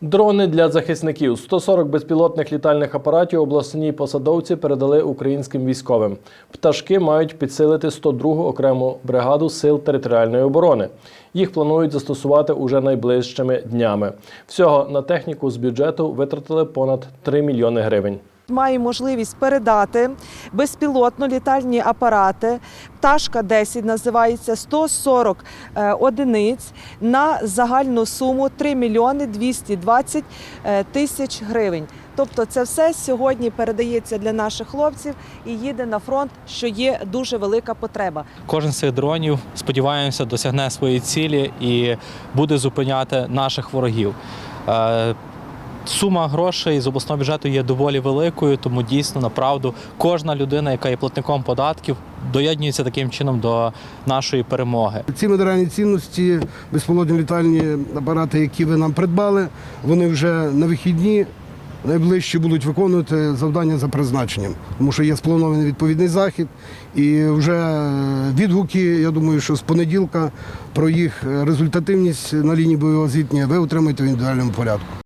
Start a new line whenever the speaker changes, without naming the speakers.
Дрони для захисників 140 безпілотних літальних апаратів обласні посадовці передали українським військовим. Пташки мають підсилити 102-гу окрему бригаду сил територіальної оборони. Їх планують застосувати уже найближчими днями. Всього на техніку з бюджету витратили понад 3 мільйони гривень.
Має можливість передати безпілотно літальні апарати. Пташка 10 називається 140 е, одиниць на загальну суму 3 мільйони 220 е, тисяч гривень. Тобто це все сьогодні передається для наших хлопців і їде на фронт, що є дуже велика потреба.
Кожен з цих дронів, сподіваємося, досягне своєї цілі і буде зупиняти наших ворогів. Е, Сума грошей з обласного бюджету є доволі великою, тому дійсно направду кожна людина, яка є платником податків, доєднується таким чином до нашої перемоги.
Ці матеріальні цінності, безпілотні літальні апарати, які ви нам придбали, вони вже на вихідні найближче будуть виконувати завдання за призначенням, тому що є спланований відповідний захід, і вже відгуки, я думаю, що з понеділка про їх результативність на лінії бойового зіткнення ви отримаєте в індивідуальному порядку.